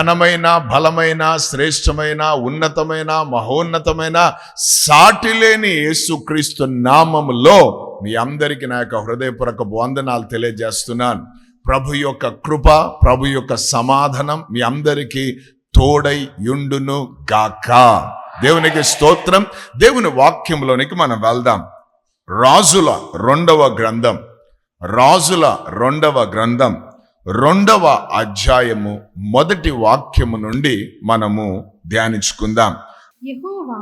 ఘనమైన బలమైన శ్రేష్టమైన ఉన్నతమైన మహోన్నతమైన సాటి లేని యేసుక్రీస్తు నామములో మీ అందరికీ నా యొక్క హృదయపూర్వక వందనాలు తెలియజేస్తున్నాను. ప్రభు యొక్క కృప ప్రభు యొక్క సమాధానం మీ అందరికీ తోడై యుండును గాక. దేవునికి స్తోత్రం. దేవుని వాక్యంలోనికి మనం వెళ్దాం. రాజుల రెండవ గ్రంథం. రాజుల రెండవ గ్రంథం. రెండవ అధ్యాయము మొదటి వాక్యము నుండి మనము ధ్యానించుకుందాం. యెహోవా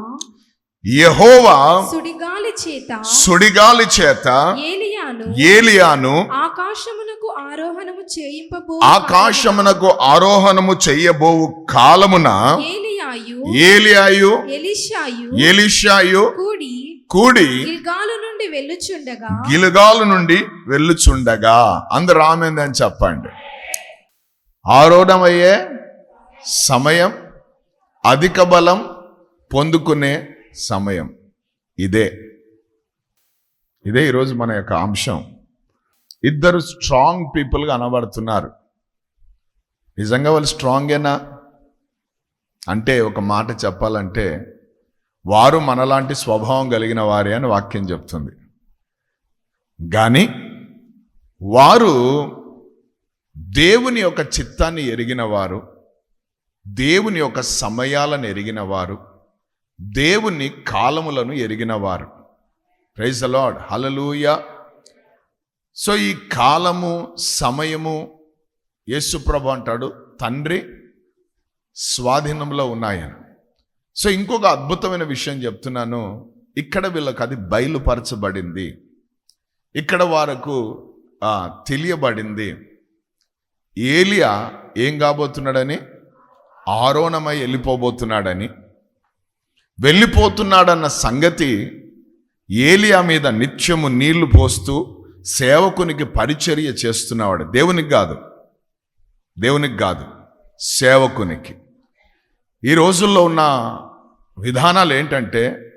యెహోవా సుడిగాలి చేత సుడిగాలి చేత ఏలియాను ఏలియాను ఆకాశమునకు ఆరోహణము చేయింపబో ఆకాశమునకు ఆరోహణము చెయ్యబోవు కాలమున ఏలియాయు ఏలియాయు ఎలిషాయు ఎలిషాయు కూడి కూడి గిల్గాలు నుండి వెళ్ళుచుండగా. గిలుగాలు నుండి వెళ్ళుచుండగా. అందరు రామేందని చెప్పండి. ఆరోహణమయ్యే సమయం అధిక బలం పొందుకునే సమయం. ఇదే. ఇదే ఈరోజు మన యొక్క అంశం. ఇద్దరు స్ట్రాంగ్ పీపుల్గా అనబడుతున్నారు నిజంగా వాళ్ళు స్ట్రాంగేనా? అంటే ఒక మాట చెప్పాలంటే వారు మనలాంటి స్వభావం కలిగిన వారే అని వాక్యం చెప్తుంది. కానీ వారు దేవుని యొక్క చిత్తాన్ని ఎరిగిన వారు దేవుని యొక్క సమయాలను ఎరిగిన వారు దేవుని కాలములను ఎరిగిన వారు. ప్రైజ్ అలాడ్ హలలుయ సో ఈ కాలము సమయము యేసుప్రభు అంటాడు తండ్రి స్వాధీనంలో ఉన్నాయని. సో ఇంకొక అద్భుతమైన విషయం చెప్తున్నాను. ఇక్కడ వీళ్ళకి అది బయలుపరచబడింది. ఇక్కడ వారకు తెలియబడింది. ఏలియా ఏం కాబోతున్నాడని? ఆరోణమై వెళ్ళిపోబోతున్నాడని. వెళ్ళిపోతున్నాడన్న సంగతి ఏలియా మీద నిత్యము నీళ్ళు పోస్తూ సేవకునికి పరిచర్య చేస్తున్నవాడు. దేవునికి కాదు. దేవునికి కాదు. సేవకునికి. ఈ రోజుల్లో ఉన్న విధానాలు ఏంటంటే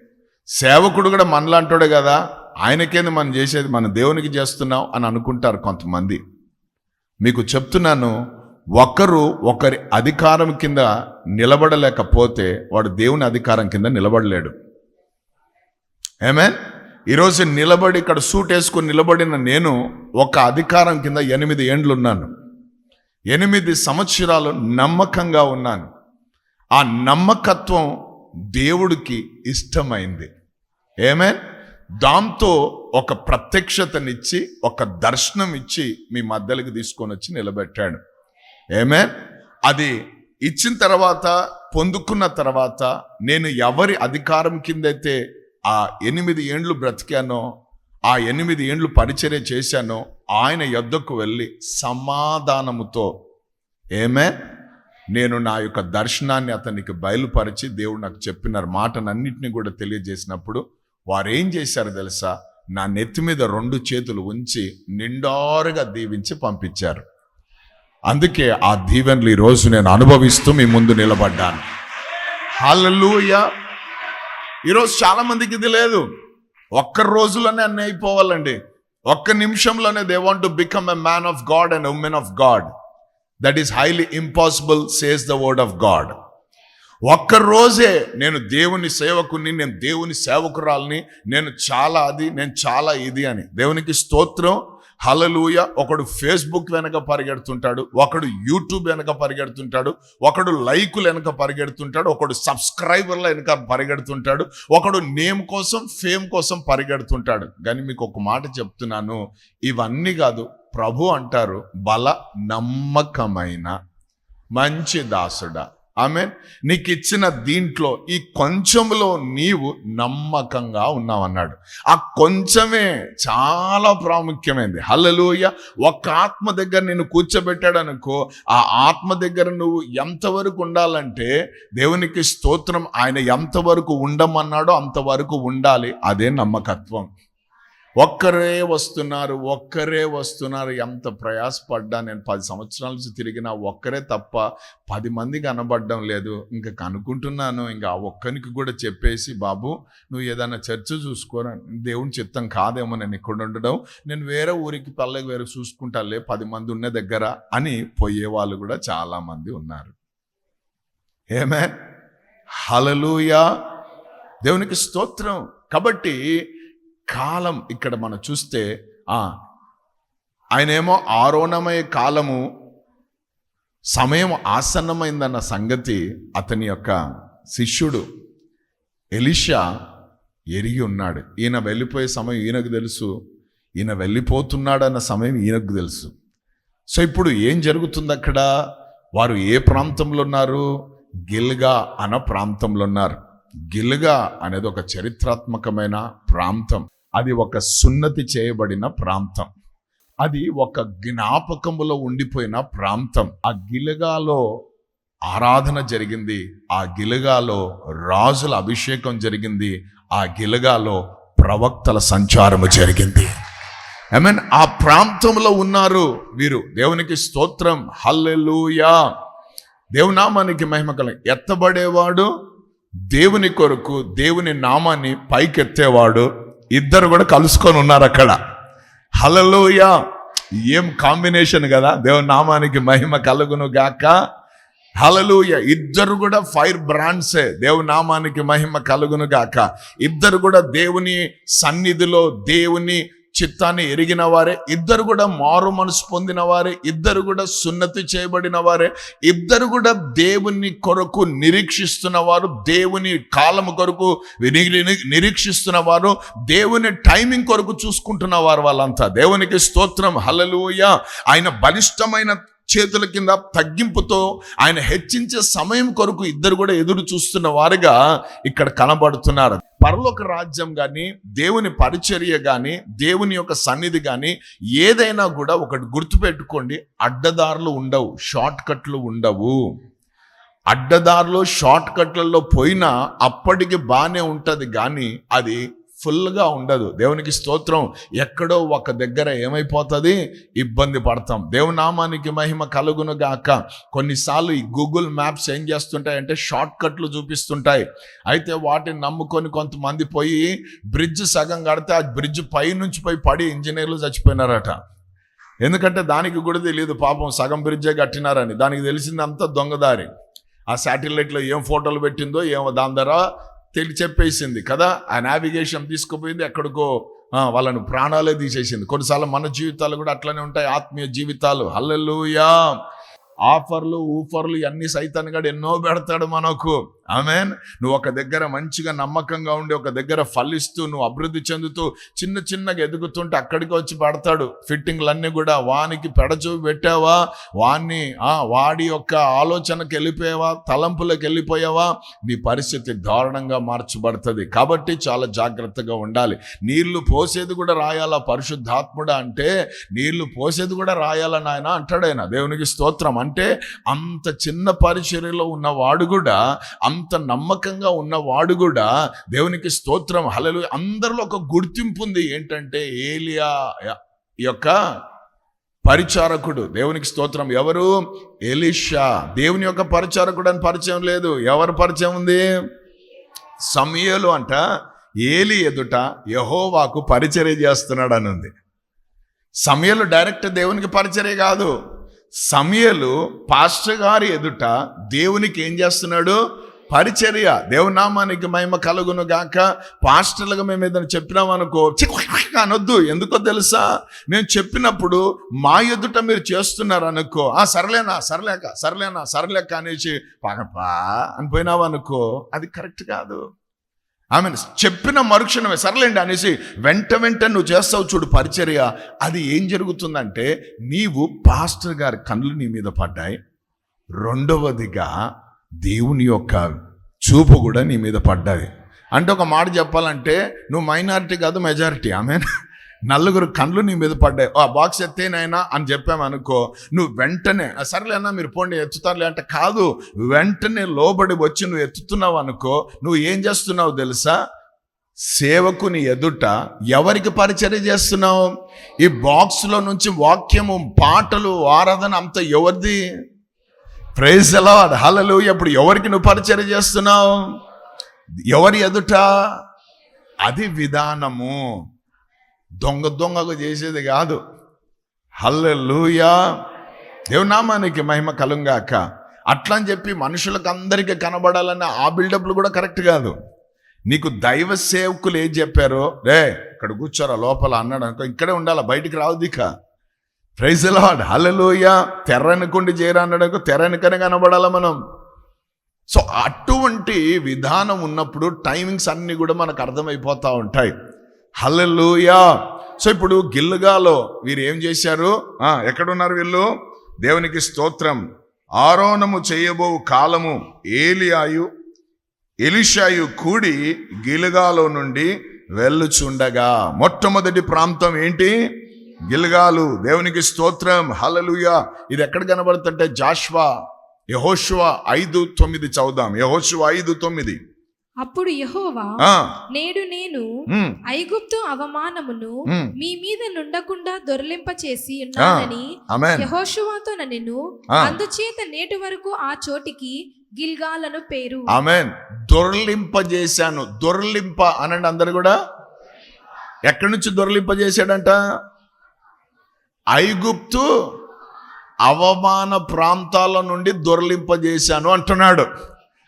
సేవకుడు కూడా మనలాంటోడే కదా ఆయనకేంది మనం చేసేది మన దేవునికి చేస్తున్నాం అని అనుకుంటారు కొంతమంది. మీకు చెప్తున్నాను ఒకరు ఒకరి అధికారం కింద నిలబడలేకపోతే వాడు దేవుని అధికారం కింద నిలబడలేడు. ఏమే ఈరోజు నిలబడి ఇక్కడ సూట్ వేసుకుని నిలబడిన నేను ఒక అధికారం కింద ఎనిమిది ఏండ్లు ఉన్నాను ఎనిమిది సంవత్సరాలు నమ్మకంగా ఉన్నాను. ఆ నమ్మకత్వం దేవుడికి ఇష్టమైంది. ఏమే దాంతో ఒక ప్రత్యక్షతనిచ్చి ఒక దర్శనం ఇచ్చి మీ మధ్యలోకి తీసుకొని వచ్చి నిలబెట్టాడు. ఏమే అది ఇచ్చిన తర్వాత పొందుకున్న తర్వాత నేను ఎవరి అధికారం కిందైతే ఆ ఎనిమిది ఏండ్లు బ్రతికానో ఆ ఎనిమిది ఏండ్లు పరిచర్య చేశానో ఆయన యొద్దకు వెళ్ళి సమాధానముతో ఏమే నేను నా యొక్క దర్శనాన్ని అతనికి బయలుపరిచి దేవుడు నాకు చెప్పిన మాటనన్నింటినీ కూడా తెలియజేసినప్పుడు వారు ఏం చేశారు తెలుసా? నా నెత్తి మీద రెండు చేతులు ఉంచి నిండారుగా దీవించి పంపించారు. అందుకే ఆ దీవెనలు ఈరోజు నేను అనుభవిస్తూ మీ ముందు నిలబడ్డాను. హలలుయ ఈరోజు చాలామందికి ఇది లేదు. ఒక్క రోజులోనే అన్నీ అయిపోవాలండి. ఒక్క నిమిషంలోనే they want to become a man of God and women of God that is highly impossible says the word of God ఒక్క రోజే నేను దేవుని సేవకుని నేను దేవుని సేవకురాల్ని నేను చాలా అది నేను చాలా ఇది అని. దేవునికి స్తోత్రం. హలలుయ ఒకడు ఫేస్బుక్ వెనక పరిగెడుతుంటాడు ఒకడు యూట్యూబ్ వెనక పరిగెడుతుంటాడు ఒకడు లైకులు వెనక పరిగెడుతుంటాడు ఒకడు సబ్స్క్రైబర్ల వెనక పరిగెడుతుంటాడు ఒకడు నేమ్ కోసం ఫేమ్ కోసం పరిగెడుతుంటాడు. కానీ మీకు ఒక మాట చెప్తున్నాను ఇవన్నీ కాదు ప్రభు అంటారు బల నమ్మకమైన మంచి దాసుడా. ఆమె నీకు ఇచ్చిన దీంట్లో ఈ కొంచెంలో నీవు నమ్మకంగా ఉన్నావన్నాడు. ఆ కొంచెమే చాలా ప్రాముఖ్యమైనది హల్లెలూయ. ఒక ఆత్మ దగ్గర నేను కూర్చోబెట్టాడు అనుకో ఆ ఆత్మ దగ్గర నువ్వు ఎంతవరకు ఉండాలంటే దేవునికి స్తోత్రం ఆయన ఎంతవరకు ఉండమన్నాడో అంతవరకు ఉండాలి. అదే నమ్మకత్వం. ఒక్కరే వస్తున్నారు ఒక్కరే వస్తున్నారు. ఎంత ప్రయాసపడ్డా నేను పది సంవత్సరాల నుంచి తిరిగినా ఒక్కరే తప్ప పది మంది కనబడడం లేదు. ఇంకా కనుక్కుంటున్నాను ఇంకా ఆ ఒక్కరికి కూడా చెప్పేసి బాబు నువ్వు ఏదైనా చర్చ చూసుకోరా? దేవుని చిత్తం కాదేమో నేను ఇక్కడ ఉండడం? నేను వేరే ఊరికి పల్లెకి వేరే చూసుకుంటాలే పది మంది ఉన్న దగ్గర అని పోయే వాళ్ళు కూడా చాలామంది ఉన్నారు. ఏమే హలలుయా దేవునికి స్తోత్రం. కాబట్టి కాలం ఇక్కడ మనం చూస్తే ఆయనేమో ఆరోణమయ కాలము సమయం ఆసన్నమైందన్న సంగతి అతని యొక్క శిష్యుడు ఎలిషా ఎరిగి ఉన్నాడు. ఈయన వెళ్ళిపోయే సమయం ఈయనకు తెలుసు ఈయన వెళ్ళిపోతున్నాడన్న సమయం ఈయనకు తెలుసు. సో ఇప్పుడు ఏం జరుగుతుంది అక్కడ? వారు ఏ ప్రాంతంలో ఉన్నారు? గిల్గా అన్న ప్రాంతంలో ఉన్నారు. గిల్గా అనేది ఒక చరిత్రాత్మకమైన ప్రాంతం. అది ఒక సున్నతి చేయబడిన ప్రాంతం. అది ఒక జ్ఞాపకములో ఉండిపోయిన ప్రాంతం. ఆ గిలగాలో ఆరాధన జరిగింది. ఆ గిలగాలో రాజుల అభిషేకం జరిగింది. ఆ గిలగాలో ప్రవక్తల సంచారము జరిగింది. ఐ మీన్ ఆ ప్రాంతంలో ఉన్నారు వీరు. దేవునికి స్తోత్రం. హల్లెలూయా దేవునామానికి మహిమ కల ఎత్తబడేవాడు దేవుని కొరకు దేవుని నామాన్ని పైకెత్తేవాడు ఇద్దరు కూడా కలుసుకొని ఉన్నారు అక్కడ. హలలోయ ఏం కాంబినేషన్ కదా? దేవుని నామానికి మహిమ కలుగును గాక. హలలుయ ఇద్దరు కూడా ఫైర్ బ్రాండ్సే. దేవు నామానికి మహిమ కలుగును గాక. ఇద్దరు కూడా దేవుని సన్నిధిలో దేవుని చిత్తాన్ని ఎరిగిన వారే ఇద్దరు కూడా మారు మనసు పొందిన వారే ఇద్దరు కూడా సున్నతి చేయబడిన వారే ఇద్దరు కూడా దేవుని కొరకు నిరీక్షిస్తున్న వారు దేవుని కాలం కొరకు నిరీక్షిస్తున్న వారు దేవుని టైమింగ్ కొరకు చూసుకుంటున్న వారు వాళ్ళంతా. దేవునికి స్తోత్రం. హలలుయ ఆయన బలిష్టమైన చేతుల కింద తగ్గింపుతో ఆయన హెచ్చించే సమయం కొరకు ఇద్దరు కూడా ఎదురు చూస్తున్న వారుగా ఇక్కడ కనబడుతున్నారు. పరలోక రాజ్యం కానీ దేవుని పరిచర్య కానీ దేవుని యొక్క సన్నిధి కానీ ఏదైనా కూడా ఒకటి గుర్తుపెట్టుకోండి. అడ్డదారులు ఉండవు షార్ట్ కట్లు ఉండవు. అడ్డదారులు షార్ట్ కట్లలో పోయినా అప్పటికి బాగానే ఉంటుంది కానీ అది ఫుల్గా ఉండదు. దేవునికి స్తోత్రం. ఎక్కడో ఒక దగ్గర ఏమైపోతుంది? ఇబ్బంది పడతాం. దేవునామానికి మహిమ కలుగును గాక. కొన్నిసార్లు ఈ గూగుల్ మ్యాప్స్ ఏం చేస్తుంటాయంటే షార్ట్ కట్లు చూపిస్తుంటాయి. అయితే వాటిని నమ్ముకొని కొంతమంది పోయి బ్రిడ్జ్ సగం కడితే ఆ బ్రిడ్జ్ పై నుంచి పోయి పడి ఇంజనీర్లు చచ్చిపోయినారట. ఎందుకంటే దానికి కూడా తెలియదు పాపం సగం బ్రిడ్జే కట్టినారని. దానికి తెలిసిందంతా దొంగదారి. ఆ శాటిలైట్లో ఏం ఫోటోలు పెట్టిందో ఏమో దాని ద్వారా తెలి చెప్పేసింది. కదా? ఆ నావిగేషన్ తీసుకుపోయింది ఎక్కడికో వాళ్ళను ప్రాణాలే తీసేసింది. కొన్నిసార్లు మన జీవితాలు కూడా అట్లనే ఉంటాయి. ఆత్మీయ జీవితాలు. హల్లెలూయా! ఆఫర్లు ఊఫర్లు అన్ని సైతాన్ని కూడా ఎన్నో పెడతాడు మనకు. ఆమెన్. నువ్వు ఒక దగ్గర మంచిగా నమ్మకంగా ఉండి ఒక దగ్గర ఫలిస్తూ నువ్వు అభివృద్ధి చెందుతూ చిన్న చిన్నగా ఎదుగుతుంటే అక్కడికి వచ్చి పడతాడు. ఫిట్టింగ్లన్నీ కూడా వానికి పెడచూ పెట్టావా? వాన్ని వాడి యొక్క ఆలోచనకి వెళ్ళిపోయావా? తలంపులకు వెళ్ళిపోయావా? నీ పరిస్థితి దారుణంగా మార్చబడుతుంది. కాబట్టి చాలా జాగ్రత్తగా ఉండాలి. నీళ్ళు పోసేది కూడా రాయాలా పరిశుద్ధాత్ముడా అంటే? నీళ్ళు పోసేది కూడా రాయాలని ఆయన అంటాడైనా? దేవునికి స్తోత్రం. అంటే అంత చిన్న పరిచర్యలో ఉన్నవాడు కూడా అంత నమ్మకంగా ఉన్నవాడు కూడా దేవునికి స్తోత్రం హలలు అందరిలో ఒక గుర్తింపు ఉంది. ఏంటంటే ఏలియా యొక్క పరిచారకుడు దేవునికి స్తోత్రం. ఎవరు? ఎలిషా. దేవుని యొక్క పరిచారకుడు అని పరిచయం లేదు. ఎవరు పరిచయం ఉంది? సమయలు అంట. ఏలి ఎదుట యహోవాకు పరిచర్య చేస్తున్నాడు అని ఉంది. సమయలు డైరెక్ట్ దేవునికి పరిచర్య కాదు. సమయలు పాస్టర్ గారి ఎదుట దేవునికి ఏం చేస్తున్నాడు? పరిచర్య. దేవునామానికి మహిమ కలుగును గాక. పాస్టర్లుగా మేము ఏదైనా చెప్పినాం అనుకో అనొద్దు. ఎందుకో తెలుసా? మేము చెప్పినప్పుడు మా ఎదుట మీరు చేస్తున్నారు అనుకో ఆ సరలేనా సరలేక సరలేనా సరలేక అనేసి పాగపా అని పోయినావనుకో అది కరెక్ట్ కాదు. ఆమె చెప్పిన మరుక్షణమే సరలేండి అనేసి వెంట వెంట నువ్వు చేస్తావు చూడు పరిచర్య. అది ఏం జరుగుతుందంటే నీవు పాస్టర్ గారి కళ్ళు నీ మీద పడ్డాయి. రెండవదిగా దేవుని యొక్క చూపు కూడా నీ మీద పడ్డది. అంటే ఒక మాట చెప్పాలంటే నువ్వు మైనారిటీ కాదు మెజారిటీ. ఆమె నలుగురు కండ్లు నీ మీద పడ్డాయి. ఆ బాక్స్ ఎత్తేనైనా అని చెప్పామనుకో నువ్వు వెంటనే సర్లేనా మీరు పోండి ఎత్తుతారులే అంటే కాదు వెంటనే లోబడి వచ్చి నువ్వు ఎత్తుతున్నావు అనుకో నువ్వు ఏం చేస్తున్నావు తెలుసా? సేవకుని ఎదుట ఎవరికి పరిచర్య చేస్తున్నావు? ఈ బాక్స్లో నుంచి వాక్యము పాటలు ఆరాధన అంత ఎవరిది? ప్రైజ్ ఎలా హలలు ఇప్పుడు ఎవరికి నువ్వు పరిచయం చేస్తున్నావు? ఎవరి ఎదుట? అది విధానము. దొంగ దొంగకు చేసేది కాదు. హల్లెలూయా దేవునామానికి మహిమ కలుంగాక. అట్లా అని చెప్పి మనుషులకు అందరికీ కనబడాలన్న ఆ బిల్డప్లు కూడా కరెక్ట్ కాదు. నీకు దైవ సేవకులు ఏం చెప్పారో? రే ఇక్కడ కూర్చోరా లోపల అన్నాడు అనుకో ఇక్కడే ఉండాలా బయటికి రావద్దు ఇక. ప్రైజ్ లాడ్ హలలోయ తెర్రనుకుండి చేరా అన్నాడు తెర్రనుకనే మనం? సో అటువంటి విధానం ఉన్నప్పుడు టైమింగ్స్ అన్నీ కూడా మనకు అర్థమైపోతూ ఉంటాయి. హల్లెలూయా సో ఇప్పుడు గిల్లుగాలో వీరు ఏం చేశారు? ఎక్కడున్నారు వీళ్ళు? దేవునికి స్తోత్రం. ఆరోణము చేయబో కాలము ఏలియాయు ఎలిషాయు కూడి గిలుగాలో నుండి వెళ్ళుచుండగా. మొట్టమొదటి ప్రాంతం ఏంటి? గిల్గాలు దేవునికి స్తోత్రం హలలుయ ఇది ఎక్కడ కనబడుతుంటే జాష్వా యహోషువ ఐదు తొమ్మిది చదుదాం యహోషువ ఐదు తొమ్మిది. అప్పుడు యెహోవా నేడు నేను ఐగుప్తు అవమానమును. మీ. మీద నుండకుండా దొరలింప చేసి ఉన్నానని ఆమేన్. యహోషువాతో నేను. అందుచేత నేటి వరకు ఆ చోటికి గిల్గాలను పేరు. ఆమెన్. దొర్లింపజేశాను దొర్లింప అనండి అందరు కూడా. ఎక్కడి నుంచి దొర్లింపజేశాడంట ఐగుప్తు అవమాన ప్రాంతాల నుండి దొరలింపజేశాను అంటున్నాడు.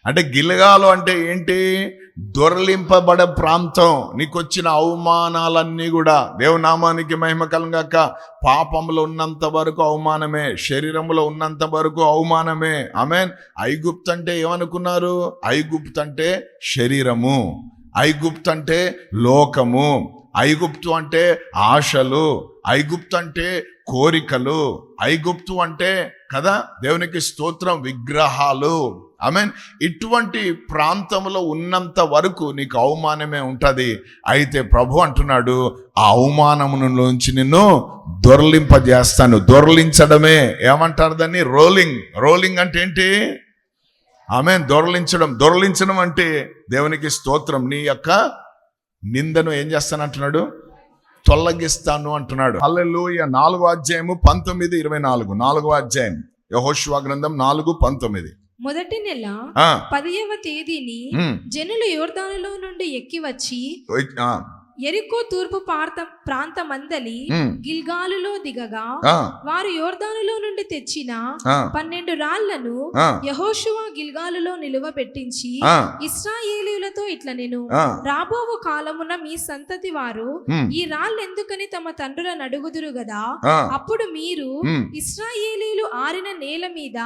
అంటే గిలగాలు అంటే ఏంటి? దొరలింపబడే ప్రాంతం. నీకు వచ్చిన అవమానాలన్నీ కూడా. దేవునామానికి మహిమకలంగాక పాపంలో ఉన్నంత వరకు అవమానమే శరీరంలో ఉన్నంత వరకు అవమానమే. ఆమెన్. ఐగుప్త్ అంటే ఏమనుకున్నారు? ఐగుప్త్ అంటే శరీరము. ఐగుప్త్ అంటే లోకము. ఐగుప్తు అంటే ఆశలు. ఐగుప్తు అంటే కోరికలు ఐగుప్తు అంటే కదా దేవునికి స్తోత్రం విగ్రహాలు. ఐ మీన్ ఇటువంటి ప్రాంతంలో ఉన్నంత వరకు నీకు అవమానమే ఉంటుంది. అయితే ప్రభు అంటున్నాడు ఆ అవమానములోంచి నిన్ను దొరలింపజేస్తాను. దొరలించడమే. ఏమంటారు దాన్ని? రోలింగ్. రోలింగ్ అంటే ఏంటి? ఆమె దొరలించడం. దొరలించడం అంటే దేవునికి స్తోత్రం. నీ యొక్క నిందను ఏం చేస్తానంటున్నాడు? తొలగిస్తాను అంటున్నాడు. హల్లెలూయ. నాలుగో అధ్యాయము పంతొమ్మిది ఇరవై నాలుగు. నాలుగో అధ్యాయం. యహోష్వా గ్రంథం నాలుగు పంతొమ్మిది. మొదటి నెల పదియవ తేదీని జనులు యోర్దానులో నుండి ఎక్కి వచ్చి ఎరికో తూర్పు పార్త ప్రాంతమందలి గిల్గాలులో దిగగా వారు యోర్దానులో నుండి తెచ్చిన పన్నెండు రాళ్ళను యహోషువ గిల్గాలులో నిలువ పెట్టించి ఆ, ఇస్రాయేలీలతో ఇట్ల నేను ఆ, రాబోవు కాలమున మీ సంతతి వారు ఈ రాళ్ళెందుకని తమ తండ్రులను అడుగుదురు గదా? అప్పుడు మీరు ఇస్రాయేలీలు ఆరిన నేల మీద.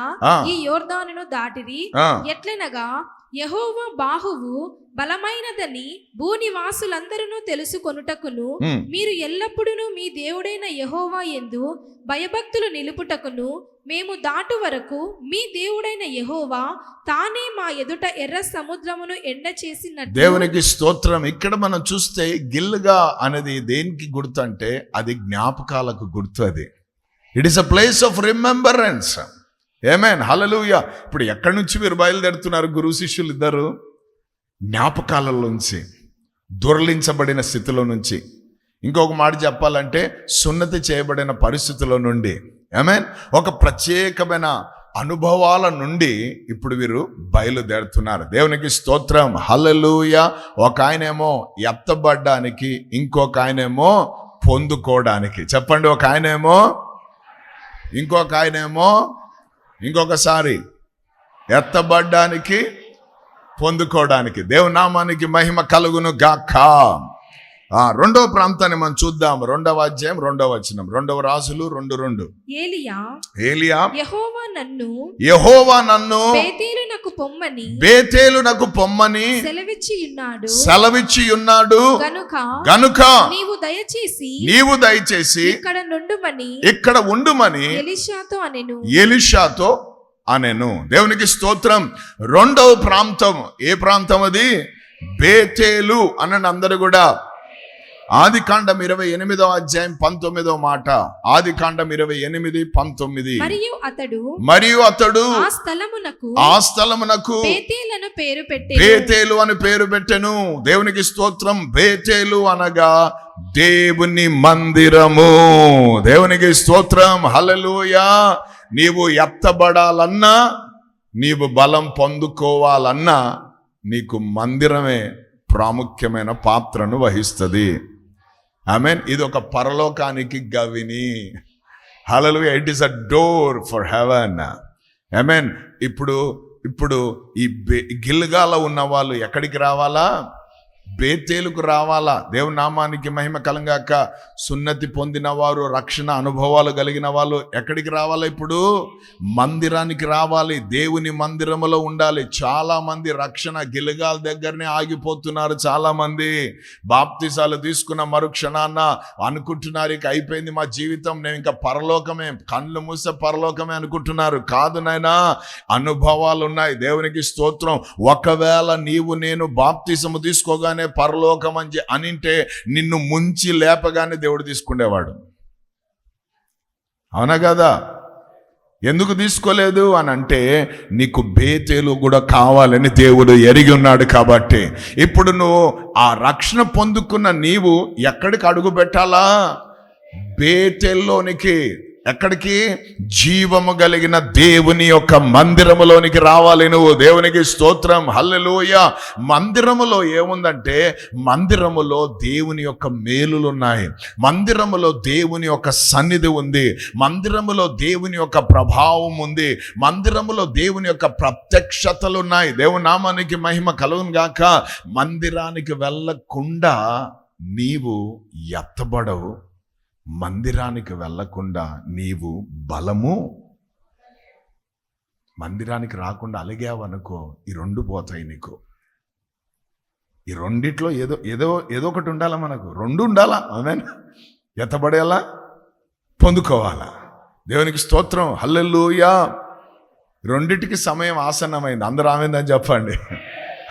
ఈ యోర్దానును దాటిరి ఎట్లనగా యెహోవా బాహువు బలమైనదని భూనివాసులందరూ తెలుసుకొనుటకును ఉమ్, మీరు ఎల్లప్పుడూ మీ దేవుడైన యహోవా ఎందు భయభక్తులు నిలుపుటకును మేము దాటు వరకు మీ దేవుడైన యహోవా తానే మా ఎదుట ఎర్ర సముద్రమును ఎండ చేసిన దేవునికి స్తోత్రం. ఇక్కడ మనం చూస్తే గిల్లుగా అనేది దేనికి గుర్తు అంటే అది జ్ఞాపకాలకు గుర్తు అది. It is a place of remembrance amen hallelujah ఇప్పుడు ఎక్కడి నుంచి మీరు బయలుదేరుతున్నారు గురు శిష్యులు ఇద్దరు జ్ఞాపకాలలోంచి దొరలించబడిన స్థితిలో నుంచి. ఇంకొక మాట చెప్పాలంటే సున్నతి చేయబడిన పరిస్థితుల నుండి. మీన్ ఒక ప్రత్యేకమైన అనుభవాల నుండి ఇప్పుడు వీరు బయలుదేరుతున్నారు. దేవునికి స్తోత్రం. హల్లెలూయ ఒక ఆయనేమో ఎత్తబడ్డానికి ఇంకొక ఆయనేమో పొందుకోవడానికి. చెప్పండి ఒక ఆయనేమో ఇంకొక ఆయనేమో ఇంకొకసారి ఎత్తబడ్డానికి పొందుకోవడానికి. దేవునామానికి మహిమ కలుగును గాక. ఆ రెండవ ప్రాంతాన్ని మనం చూద్దాం. రెండవ అధ్యాయం రెండవ వచనం. రెండవ రాజులు రెండు రెండు. ఏలియా ఏలియా. యెహోవా నన్ను యెహోవా నన్ను బేతేలునకు పొమ్మని బేతేలు నాకు పొమ్మని సెలవిచ్చి ఉన్నాడు సెలవిచ్చి ఉన్నాడు గనుక గనుక నీవు దయచేసి నీవు దయచేసి ఇక్కడ నుండుమని ఇక్కడ ఉండుమని ఎలిషాతో అనెను. ఎలిషాతో అనెను. దేవునికి స్తోత్రం. రెండవ ప్రాంతం. ఏ ప్రాంతం అది? బేతేలు. అని అందరూ కూడా. ఆది కాండం ఇరవై ఎనిమిదవ అధ్యాయం పంతొమ్మిదవ మాట. ఆది కాండం ఇరవై ఎనిమిది పంతొమ్మిది. మరియు అతడు మరియు అతడు ఆ స్థలమునకు ఆ స్థలమునకు బేతేలను పేరు పెట్టి బేతేలు అని పేరు పెట్టెను. దేవునికి స్తోత్రం బేతేలు అనగా దేవుని మందిరము. దేవునికి స్తోత్రం హల్లెలూయా. నీవు ఎత్తబడాలన్నా నీవు బలం పొందుకోవాలన్నా నీకు మందిరమే ప్రాముఖ్యమైన పాత్రను వహిస్తుంది. ఐ మీన్ ఇది ఒక పరలోకానికి గవిని. Hallelujah it is a door for heaven amen ఇప్పుడు ఇప్పుడు ఈ బే గిల్గాల ఉన్న వాళ్ళు ఎక్కడికి రావాలా? బేతేలుకు రావాలా? దేవుని నామానికి మహిమ కలంగాక సున్నతి పొందిన వారు రక్షణ అనుభవాలు కలిగిన వాళ్ళు ఎక్కడికి రావాలా ఇప్పుడు? మందిరానికి రావాలి. దేవుని మందిరములో ఉండాలి. చాలామంది రక్షణ గిలగాల దగ్గరనే ఆగిపోతున్నారు చాలామంది. బాప్తిసాలు తీసుకున్న మరుక్షణాన్న అనుకుంటున్నారు ఇక అయిపోయింది మా జీవితం నేను ఇంకా పరలోకమే కళ్ళు మూసే పరలోకమే అనుకుంటున్నారు. కాదు నాయనా అనుభవాలు ఉన్నాయి. దేవునికి స్తోత్రం. ఒకవేళ నీవు నేను బాప్తిసము తీసుకోగానే పరలోకం అని అనింటే నిన్ను ముంచి లేపగానే దేవుడు తీసుకునేవాడు అవునా కదా? ఎందుకు తీసుకోలేదు అని అంటే నీకు బేతేలు కూడా కావాలని దేవుడు ఎరిగి ఉన్నాడు కాబట్టి. ఇప్పుడు నువ్వు ఆ రక్షణ పొందుకున్న నీవు ఎక్కడికి అడుగు పెట్టాలా? బేతెల్లోనికి. ఎక్కడికి? జీవము కలిగిన దేవుని యొక్క మందిరములోనికి రావాలి నువ్వు. దేవునికి స్తోత్రం. హల్లెలూయ. మందిరములో ఏముందంటే మందిరములో దేవుని యొక్క మేలులు ఉన్నాయి మందిరములో దేవుని యొక్క సన్నిధి ఉంది. మందిరములో దేవుని యొక్క ప్రభావం ఉంది. మందిరములో దేవుని యొక్క ప్రత్యక్షతలు ఉన్నాయి దేవు నామానికి మహిమ కలుగును గాక. మందిరానికి వెళ్ళకుండా నీవు ఎత్తబడవు. మందిరానికి వెళ్ళకుండా నీవు బలము? మందిరానికి రాకుండా అలిగావనుకో ఈ రెండు పోతాయి నీకు. ఈ రెండిట్లో ఏదో ఏదో ఏదో ఒకటి ఉండాలా మనకు? రెండు ఉండాలా? అవునా ఎత్తబడేలా? పొందుకోవాలా? దేవునికి స్తోత్రం. హల్లెల్లుయా రెండిటికి సమయం ఆసన్నమైంది. అందరూ ఆమెందని చెప్పండి.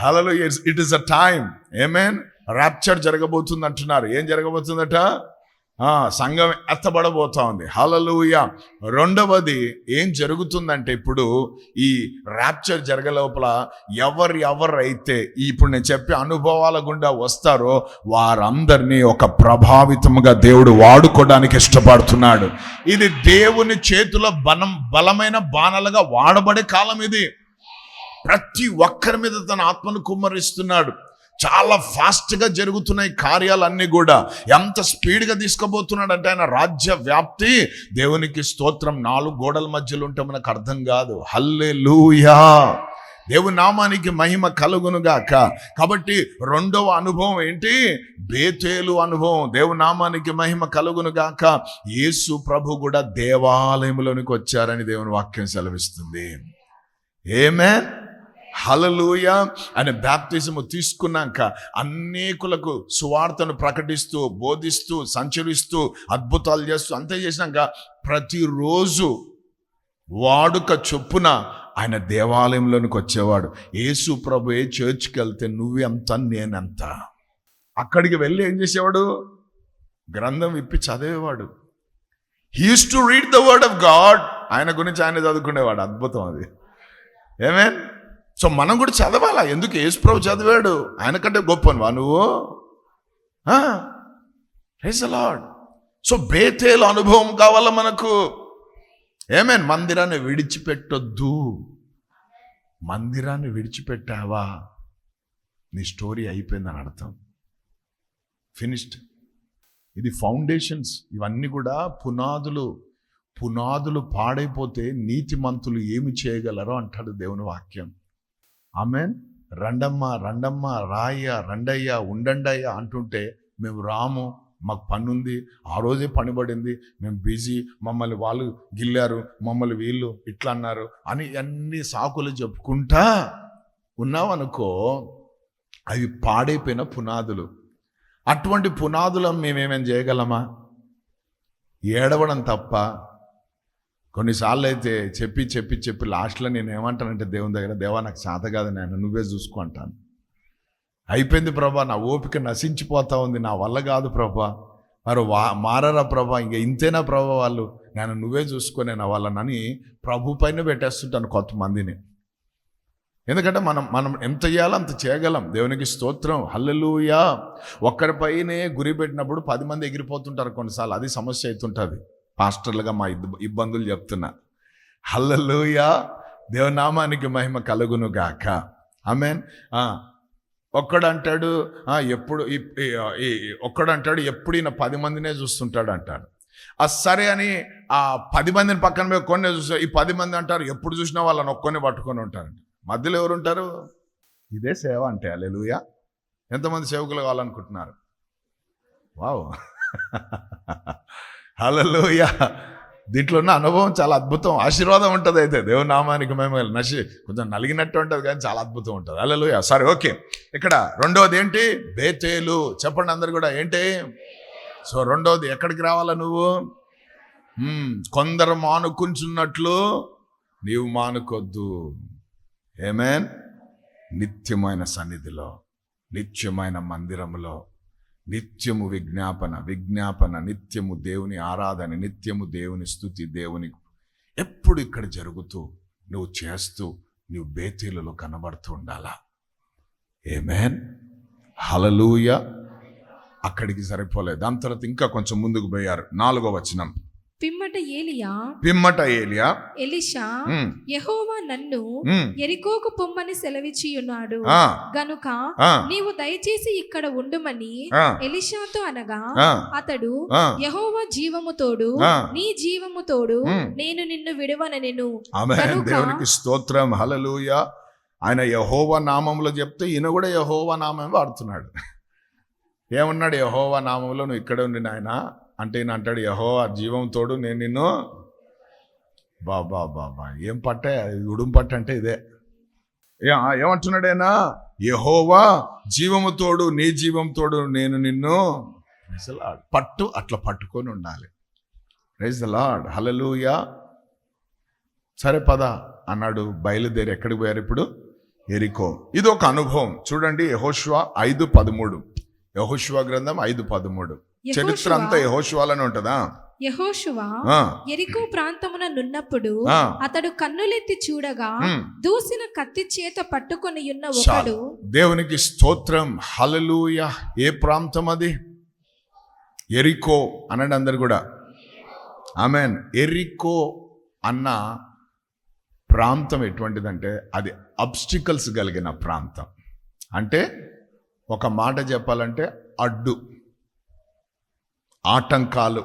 Hallelujah it is a time amen rapture జరగబోతుంది అంటున్నారు ఏం జరగబోతుందట? సంఘం ఎత్తబడబోతా ఉంది హలలుయ రెండవది ఏం జరుగుతుందంటే ఇప్పుడు ఈ ర్యాప్చర్ జరగలోపల ఎవరు ఎవరైతే అయితే ఇప్పుడు నేను చెప్పే అనుభవాల గుండా వస్తారో వారందరినీ ఒక ప్రభావితముగా దేవుడు వాడుకోవడానికి ఇష్టపడుతున్నాడు. ఇది దేవుని చేతిలో బలం బలమైన బాణలుగా వాడబడే కాలం ఇది. ప్రతి ఒక్కరి మీద తన ఆత్మను కుమ్మరిస్తున్నాడు. చాలా ఫాస్ట్గా జరుగుతున్నాయి కార్యాలన్నీ కూడా. ఎంత స్పీడ్గా తీసుకుపోతున్నాడంటే ఆయన రాజ్య వ్యాప్తి దేవునికి స్తోత్రం నాలుగు గోడల మధ్యలో ఉంటే మనకు అర్థం కాదు. హల్లే దేవుని నామానికి మహిమ కలుగునుగాక కాబట్టి రెండవ అనుభవం ఏంటి? బేతేలు అనుభవం. దేవుని నామానికి మహిమ కలుగునుగాక యేసు ప్రభు కూడా దేవాలయంలోనికి వచ్చారని దేవుని వాక్యం సెలవిస్తుంది. ఏమే హలలుయ అనే బ్యాప్తిజము తీసుకున్నాక అనేకులకు సువార్తను ప్రకటిస్తూ బోధిస్తూ సంచరిస్తూ అద్భుతాలు చేస్తూ అంతే చేసినాక ప్రతిరోజు వాడుక చొప్పున ఆయన దేవాలయంలోనికి వచ్చేవాడు. యేసు ప్రభు ఏ చర్చ్కి వెళ్తే నువ్వెంత నేనెంత? అక్కడికి వెళ్ళి ఏం చేసేవాడు? గ్రంథం ఇప్పి చదివేవాడు. He's to read the word of God ఆయన గురించి ఆయన చదువుకునేవాడు. అద్భుతం అది. ఏమే సో మనం కూడా చదవాలా? ఎందుకు యేసు ప్రభు చదివాడు? ఆయన కంటే గొప్పనువా నువ్వు? లాడ్ సో బేతేల అనుభవం కావాలా మనకు? ఏమేన్ మందిరాన్ని విడిచిపెట్టొద్దు. మందిరాన్ని విడిచిపెట్టావా? నీ స్టోరీ అయిపోయిందని అర్థం. ఫినిష్డ్ ఇది ఫౌండేషన్స్. ఇవన్నీ కూడా పునాదులు. పునాదులు పాడైపోతే నీతిమంతులు ఏమి చేయగలరో అంటాడు దేవుని వాక్యం. ఆమెన్. రండమ్మ రండమ్మ రాయ్య రండయ్య ఉండండయ్య అంటుంటే మేము రాము మాకు పని ఉంది ఆ రోజే పని పడింది మేము బిజీ మమ్మల్ని వాళ్ళు గిల్లారు మమ్మల్ని వీళ్ళు ఇట్లా అన్నారు అని అన్ని సాకులు చెప్పుకుంటా ఉన్నావనుకో అవి పాడైపోయిన పునాదులు. అటువంటి పునాదులను మేమేమేం చేయగలమా? ఏడవడం తప్ప కొన్నిసార్లు అయితే చెప్పి చెప్పి చెప్పి లాస్ట్లో నేను ఏమంటానంటే దేవుని దగ్గర దేవా నాకు చేత కాదు నేను నువ్వే చూసుకో అంటాను. అయిపోయింది ప్రభా నా ఓపిక నశించిపోతా ఉంది నా వల్ల కాదు ప్రభా. మరి వా మారరా ప్రభా ఇంకా ఇంతేనా ప్రభా వాళ్ళు? నేను నువ్వే చూసుకొని నా వాళ్ళనని ప్రభు పైన పెట్టేస్తుంటాను కొంతమందిని. ఎందుకంటే మనం మనం ఎంత చేయాలో అంత చేయగలం. దేవునికి స్తోత్రం హల్లెలూయా. ఒక్కరిపైనే గురి పెట్టినప్పుడు పది మంది ఎగిరిపోతుంటారు కొన్నిసార్లు అది సమస్య అవుతుంటుంది. పాస్టర్లుగా మా ఇబ్బ- ఇబ్బందులు చెప్తున్నా. హల్లెలూయా. దేవనామానికి మహిమ కలుగును గాక. ఆమెన్. ఒక్కడు అంటాడు ఎప్పుడు ఒక్కడంటాడు ఎప్పుడు ఈయన పది మందినే చూస్తుంటాడు అంటాడు ఆ సరే అని ఆ పది మందిని పక్కన పోయి కొన్ని చూసా ఈ పది మంది అంటారు ఎప్పుడు చూసినా వాళ్ళని ఒక్కొని పట్టుకొని ఉంటారండి మధ్యలో ఎవరు ఉంటారు? ఇదే సేవ అంటే అల్లెలుయ ఎంతమంది సేవకులు కావాలనుకుంటున్నారు? వావ్. హల్లెలూయ. దీంట్లో ఉన్న అనుభవం చాలా అద్భుతం. ఆశీర్వాదం ఉంటుంది అయితే. దేవుని నామానికి మేము నశి కొంచెం నలిగినట్టు ఉంటుంది కానీ చాలా అద్భుతం ఉంటుంది. అలలోయ సరే ఓకే. ఇక్కడ రెండోది ఏంటి? బేతేలు. చెప్పండి అందరు కూడా. ఏంటి? సో రెండోది ఎక్కడికి రావాలా నువ్వు? కొందరు మానుకుంటున్నట్లు నీవు మానుకొద్దు. ఏమేన్ నిత్యమైన సన్నిధిలో నిత్యమైన మందిరములో నిత్యము విజ్ఞాపన విజ్ఞాపన నిత్యము దేవుని ఆరాధన నిత్యము దేవుని స్థుతి దేవుని ఎప్పుడు ఇక్కడ జరుగుతూ నువ్వు చేస్తూ నువ్వు బేతీలలో కనబడుతూ ఉండాలా? ఏమేన్ హలలూయ అక్కడికి సరిపోలేదు. దాని తర్వాత ఇంకా కొంచెం ముందుకు పోయారు. నాలుగో వచనం. పిమ్మట ఏలియా. పిమ్మట ఏలియా. ఎలిషా యెహోవా నన్ను ఎరికోకు పొమ్మని సెలవిచ్చి ఉన్నాడు గనుక నీవు దయచేసి ఇక్కడ ఉండుమని ఎలిషాతో అనగా అతడు. యెహోవా జీవము తోడు. నీ జీవము తోడు. నేను నిన్ను విడవనెను దేవునికి స్తోత్రం. హలలుయ ఆయన యహోవ నామంలో చెప్తే ఈయన కూడా యహోవ నామం వాడుతున్నాడు. ఏమన్నాడు? యహోవ నామంలో నువ్వు ఇక్కడే ఉండి నాయన. అంటే ఈయన అంటాడు యహోవ జీవం తోడు నేను నిన్ను బాబా బాబా ఏం పట్టే? ఉడుం పట్ట అంటే ఇదే. ఏమంటున్నాడైనా ఏమంటున్నాడేనా యహోవా జీవము తోడు నీ జీవం తోడు నేను నిన్ను పట్టు అట్లా పట్టుకొని ఉండాలి. రైజ్ ద లార్డ్ హలలుయా సరే పద అన్నాడు బయలుదేరి ఎక్కడికి పోయారు ఇప్పుడు? ఎరికో. ఇది ఒక అనుభవం. చూడండి యహోష్వా ఐదు పదమూడు. యహోష్వా గ్రంథం ఐదు పదమూడు. చరిత్ర అంతా యహోష్వాలోనే ఉంటుందా? యహోషువా ఎరికో ప్రాంతమున నున్నప్పుడు అతడు కన్నులెత్తి చూడగా. దూసిన కత్తి చేత పట్టుకొని ఉన్న. ఒకడు దేవునికి స్తోత్రం. హలలుయ ఏ ప్రాంతం అది? ఎరికో అనండి అందరు కూడా. ఆమెన్. ఎరికో అన్న ప్రాంతం ఎటువంటిదంటే అది అబ్స్టికల్స్ కలిగిన ప్రాంతం. అంటే ఒక మాట చెప్పాలంటే అడ్డు. ఆటంకాలు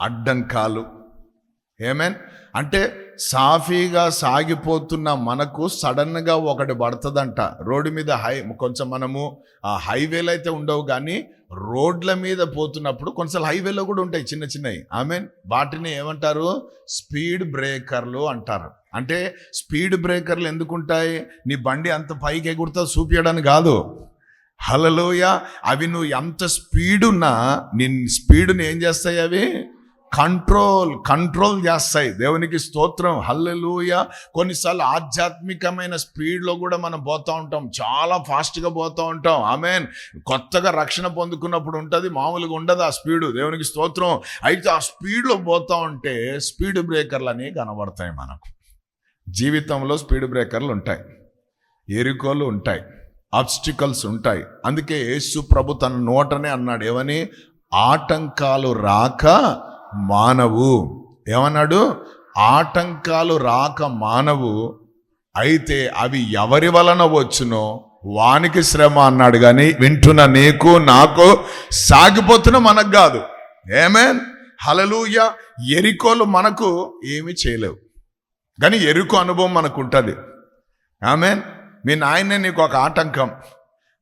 అడ్డంకాలు. ఏమేన్? అంటే సాఫీగా సాగిపోతున్న మనకు సడన్గా ఒకటి పడుతుందంట. రోడ్డు మీద హై కొంచెం మనము ఆ హైవేలు అయితే ఉండవు కానీ రోడ్ల మీద పోతున్నప్పుడు కొంచెం హైవేలో కూడా ఉంటాయి చిన్న చిన్నవి. ఐ మీన్ వాటిని ఏమంటారు? స్పీడ్ బ్రేకర్లు అంటారు. అంటే స్పీడ్ బ్రేకర్లు ఎందుకు ఉంటాయి నీ బండి అంత పైకి ఎగురుతా చూపించడానికి కాదు. హలలోయ అవి నువ్వు ఎంత స్పీడ్ ఉన్నా స్పీడ్ని ఏం చేస్తాయి అవి? కంట్రోల్ కంట్రోల్ చేస్తాయి. దేవునికి స్తోత్రం. హల్లెలూయ. కొన్నిసార్లు ఆధ్యాత్మికమైన స్పీడ్లో కూడా మనం పోతూ ఉంటాం. చాలా ఫాస్ట్గా పోతూ ఉంటాం. ఆమెన్. కొత్తగా రక్షణ పొందుకున్నప్పుడు ఉంటుంది మామూలుగా ఉండదు ఆ స్పీడు. దేవునికి స్తోత్రం. అయితే ఆ స్పీడ్లో పోతూ ఉంటే స్పీడ్ బ్రేకర్లు అనేవి కనబడతాయి మనకు. జీవితంలో స్పీడ్ బ్రేకర్లు ఉంటాయి. ఎరుకోలు ఉంటాయి. ఆబ్స్టికల్స్ ఉంటాయి. అందుకే యేసు ప్రభు తన నోటనే అన్నాడు ఏమని? ఆటంకాలు రాక మానవు. ఏమన్నాడు? ఆటంకాలు రాక మానవు. అయితే అవి ఎవరి వలన వచ్చునో వానికి శ్రమ అన్నాడు. కానీ వింటున్న నీకు నాకు సాగిపోతున్న మనకు కాదు. ఏమేన్ హలలుయ ఎరికోలు మనకు ఏమి చేయలేవు. కానీ ఎరుకు అనుభవం మనకు ఉంటుంది. ఆమెన్ మీ నాయనే నీకు ఒక ఆటంకం.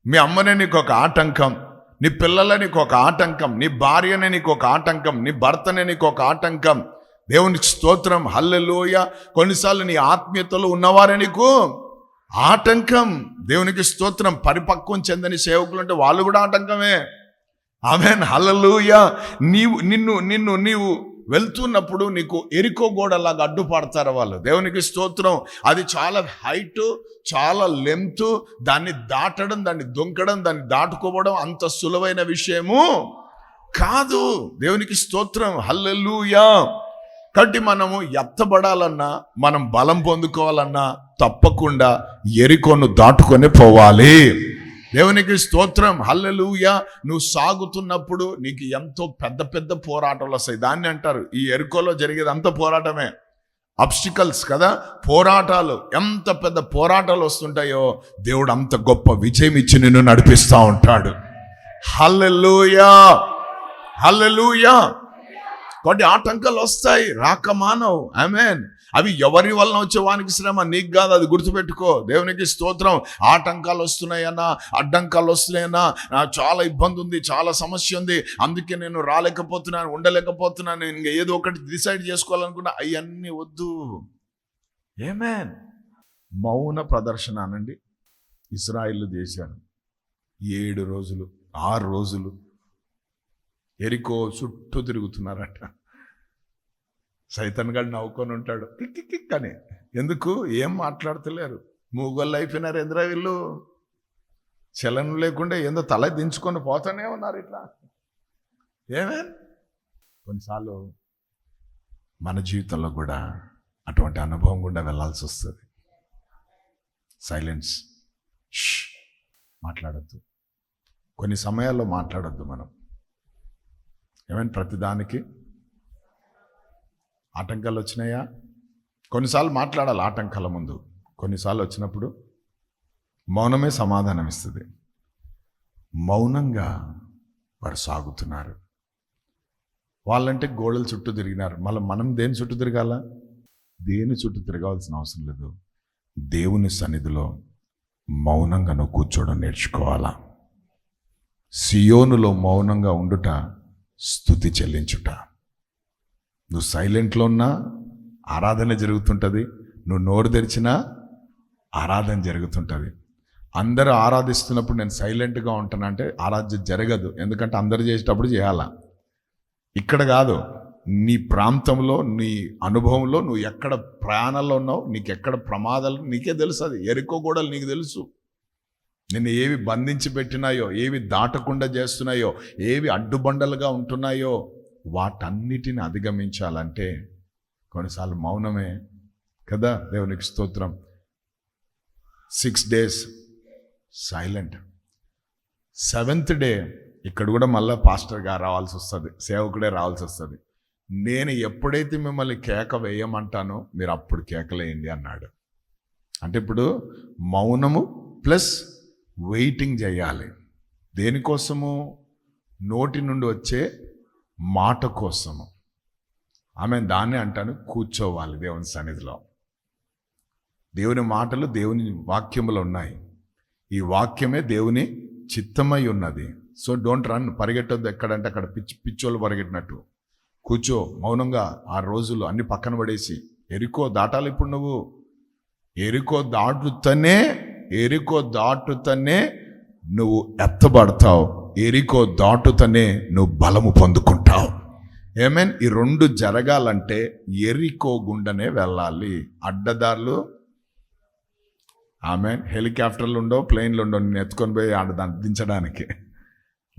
మీ అమ్మనే నీకు ఒక ఆటంకం. నీ పిల్లలే నీకు ఒక ఆటంకం. నీ భార్యనే నీకు ఒక ఆటంకం. నీ భర్తనే నీకు ఒక ఆటంకం. దేవునికి స్తోత్రం. హల్లెలోయ. కొన్నిసార్లు నీ ఆత్మీయతలో ఉన్నవారే నీకు ఆటంకం. దేవునికి స్తోత్రం. పరిపక్వం చెందని సేవకులు అంటే వాళ్ళు కూడా ఆటంకమే. ఆమెన్. హల్లెలూయ. నీవు నిన్ను నిన్ను నీవు వెళ్తున్నప్పుడు నీకు ఎరికో గోడలాగా అడ్డుపడతారు వాళ్ళు. దేవునికి స్తోత్రం. అది చాలా హైట్ చాలా లెంత్ దాన్ని దాటడం దాన్ని దొంకడం దాన్ని దాటుకోవడం అంత సులువైన విషయము కాదు. దేవునికి స్తోత్రం. హల్లెలూయా. కాబట్టి మనము ఎత్తబడాలన్నా మనం బలం పొందుకోవాలన్నా తప్పకుండా ఎరికోను దాటుకొని పోవాలి. దేవునికి స్తోత్రం హల్లెలూయ. నువ్వు సాగుతున్నప్పుడు నీకు ఎంతో పెద్ద పెద్ద పోరాటాలు వస్తాయి. దాన్ని అంటారు. ఈ ఎరుకోలో జరిగేది అంత పోరాటమే. అబ్స్టికల్స్ కదా? పోరాటాలు. ఎంత పెద్ద పోరాటాలు వస్తుంటాయో దేవుడు అంత గొప్ప విజయం ఇచ్చి నిన్ను నడిపిస్తూ ఉంటాడు. హల్లెలూయా. హల్లెలూయా. కొన్ని ఆటంకాలు వస్తాయి. రాక ఐ మీన్ అవి ఎవరి వలన వచ్చే వానికి శ్రమ? నీకు కాదు అది గుర్తుపెట్టుకో. దేవునికి స్తోత్రం. ఆటంకాలు వస్తున్నాయన్నా అడ్డంకాలు వస్తున్నాయన్నా నాకు చాలా ఇబ్బంది ఉంది చాలా సమస్య ఉంది. అందుకే నేను రాలేకపోతున్నాను ఉండలేకపోతున్నాను. నేను ఇంకా ఏదో ఒకటి డిసైడ్ చేసుకోవాలనుకున్నా అవన్నీ వద్దు. ఏమేన్ మౌన ప్రదర్శన అనండి ఇస్రాయిల్ చేశారు ఏడు రోజులు ఆరు రోజులు ఎరికో చుట్టూ తిరుగుతున్నారట. సైతన్ గడు నవ్వుకొని ఉంటాడు. కిక్ కిక్ అని. ఎందుకు? ఏం మాట్లాడతలేరు. మూగోళ్ళు అయిపోయినారు ఎందురా వీళ్ళు. చలనం లేకుండా ఏందో తల దించుకొని పోతూనే ఉన్నారు ఇట్లా. ఏమే? కొన్నిసార్లు మన జీవితంలో కూడా అటువంటి అనుభవం గుండా వెళ్ళాల్సి వస్తుంది. సైలెన్స్. మాట్లాడద్దు. కొన్ని సమయాల్లో మాట్లాడద్దు మనం. ఏమైనా ప్రతిదానికి ఆటంకాలు వచ్చినాయా కొన్నిసార్లు మాట్లాడాలి ఆటంకాల ముందు. కొన్నిసార్లు వచ్చినప్పుడు మౌనమే సమాధానం ఇస్తుంది మౌనంగా వారు సాగుతున్నారు. వాళ్ళంటే గోడల చుట్టూ తిరిగినారు. మళ్ళీ మనం దేని చుట్టూ తిరగాల? దేని చుట్టూ తిరగాల్సిన అవసరం లేదు. దేవుని సన్నిధిలో మౌనంగా నువ్వు కూర్చోవడం నేర్చుకోవాలా? సియోనులో మౌనంగా ఉండుట స్థుతి చెల్లించుట. నువ్వు సైలెంట్లో ఉన్నా ఆరాధన జరుగుతుంటుంది. నువ్వు నోరు తెరిచినా ఆరాధన జరుగుతుంటుంది. అందరూ ఆరాధిస్తున్నప్పుడు నేను సైలెంట్గా ఉంటానంటే ఆరాధ్య జరగదు. ఎందుకంటే అందరు చేసేటప్పుడు చేయాలా? ఇక్కడ కాదు. నీ ప్రాంతంలో నీ అనుభవంలో నువ్వు ఎక్కడ ప్రయాణంలో ఉన్నావు నీకు ఎక్కడ ప్రమాదాలు నీకే తెలుసు అది. ఎరుకో కూడా నీకు తెలుసు. నిన్ను ఏవి బంధించి పెట్టినాయో ఏవి దాటకుండా చేస్తున్నాయో ఏవి అడ్డుబండలుగా ఉంటున్నాయో వాటన్నిటిని అధిగమించాలంటే కొన్నిసార్లు మౌనమే కదా దేవునికి స్తోత్రం. Six days silent seventh day ఇక్కడ కూడా మళ్ళీ పాస్టర్గా రావాల్సి వస్తుంది సేవకుడే రావాల్సి వస్తుంది. నేను ఎప్పుడైతే మిమ్మల్ని కేక వేయమంటానో మీరు అప్పుడు కేకలేయండి అన్నాడు. అంటే ఇప్పుడు మౌనము ప్లస్ వెయిటింగ్ చేయాలి. దేనికోసము? నోటి నుండి వచ్చే మాట కోసము. ఆమె దాన్ని అంటాను కూర్చోవాలి దేవుని సన్నిధిలో. దేవుని మాటలు దేవుని వాక్యములు ఉన్నాయి. ఈ వాక్యమే దేవుని చిత్తమై ఉన్నది. సో డోంట్ రన్ పరిగెట్టొద్దు ఎక్కడంటే అక్కడ పిచ్చి పిచ్చోళ్ళు పరిగెట్టినట్టు. కూర్చో మౌనంగా ఆ రోజులు అన్ని పక్కన పడేసి ఎరుకో దాటాలి ఇప్పుడు నువ్వు. ఎరుకో దాటుతనే ఎరుకో దాటుతనే నువ్వు ఎత్తబడతావు. ఎరికో దాటుతనే నువ్వు బలము పొందుకుంటావు. ఏమేన్ ఈ రెండు జరగాలంటే ఎరికో గుండనే వెళ్ళాలి. అడ్డదారులు ఆమె హెలికాప్టర్లు ఉండవు ప్లేన్లు ఉండవు నేను ఎత్తుకొని పోయి ఆడ అందించడానికి దించడానికి.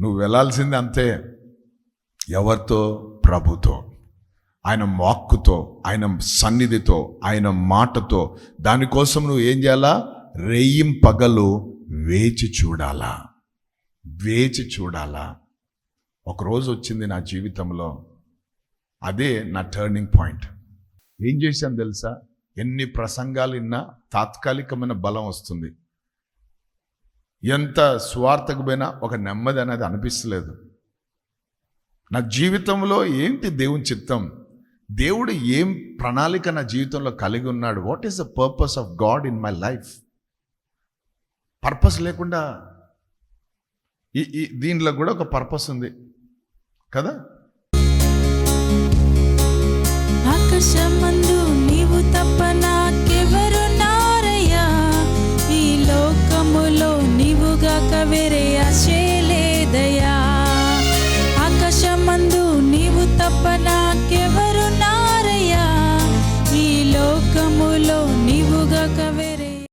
నువ్వు వెళ్ళాల్సింది అంతే. ఎవరితో? ప్రభుతో. ఆయన వాక్కుతో ఆయన సన్నిధితో ఆయన మాటతో. దానికోసం నువ్వు ఏం చేయాలా? రెయ్యం పగలు వేచి చూడాలా. వేచి చూడాలా. ఒకరోజు వచ్చింది నా జీవితంలో. అదే నా టర్నింగ్ పాయింట్ ఏం చేశాను తెలుసా? ఎన్ని ప్రసంగాలు విన్నా తాత్కాలికమైన బలం వస్తుంది. ఎంత స్వార్థకు పోయినా ఒక నెమ్మది అనేది అనిపిస్తలేదు. నా జీవితంలో ఏంటి దేవుని చిత్తం? దేవుడు ఏం ప్రణాళిక నా జీవితంలో కలిగి ఉన్నాడు? What is the purpose of God in my life purpose లేకుండా ఈ దీంట్లో దీనిలో కూడా ఒక పర్పస్ ఉంది. కదా? ఆకాశమందు నీవు తప్పనా